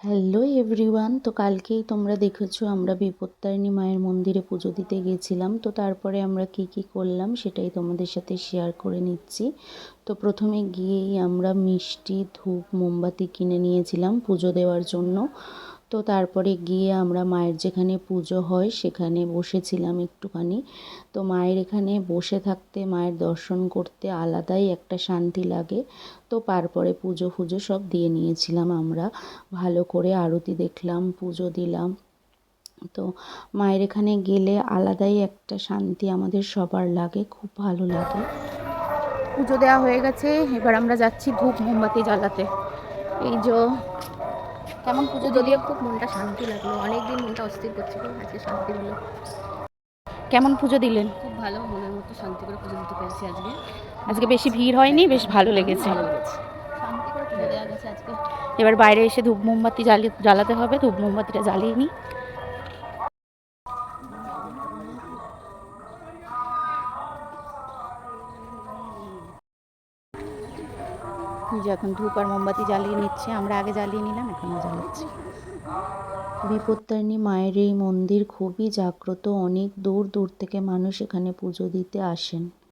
Hello everyone তো কালকেই তোমরা দেখেছ, আমরা বিপত্তারিণী মায়ের মন্দিরে পুজো দিতে গেছিলাম। তো তারপরে আমরা কি কি করলাম সেটাই তোমাদের সাথে শেয়ার করে নিচ্ছি। তো প্রথমে গিয়েই আমরা মিষ্টি, ধূপ, মোমবাতি কিনে নিয়েছিলাম পুজো দেওয়ার জন্য। তো তারপরে গিয়ে আমরা মায়ের যেখানে পুজো হয় সেখানে বসেছিলাম একটুখানি। তো মায়ের এখানে বসে থাকতে, মায়ের দর্শন করতে আলাদাই একটা শান্তি লাগে। তো তারপরে পুজো ফুজো সব দিয়ে নিয়েছিলাম আমরা। ভালো করে আরতি দেখলাম, পুজো দিলাম। তো মায়ের এখানে গেলে আলাদাই একটা শান্তি আমাদের সবার লাগে, খুব ভালো লাগে। পুজো দেওয়া হয়ে গেছে, এবার আমরা যাচ্ছি ধূপ মোমবাতি জ্বালাতে। এই যে কেমন পুজো? দিয়ে খুব মনটা শান্তি লাগল। অনেকদিন মনটা অস্থির করছিল আজকে শান্তি হলো। কেমন পুজো দিলেন? খুব ভালো মনের মতো শান্তি করে পুজো দিতে পেরেছি আজকে। আজকে বেশি ভিড় হয়নি? বেশ ভালো লেগেছে। শান্তি করে পুজো দেওয়া গেছে আজকে। এবার বাইরে এসে ধূপ মোমবাতি জ্বালিয়ে জ্বালাতে হবে। ধূপ মোমবাতিটা জ্বালিয়ে নিই। এই যে এখন ধূপ আর মোমবাতি জ্বালিয়ে নিচ্ছে। আমরা আগে জ্বালিয়ে নিলাম, এখন জ্বালাচ্ছি। বিপত্তারিণী মায়ের এই মন্দির খুবই জাগ্রত। অনেক দূর দূর থেকে মানুষ এখানে পুজো দিতে আসেন।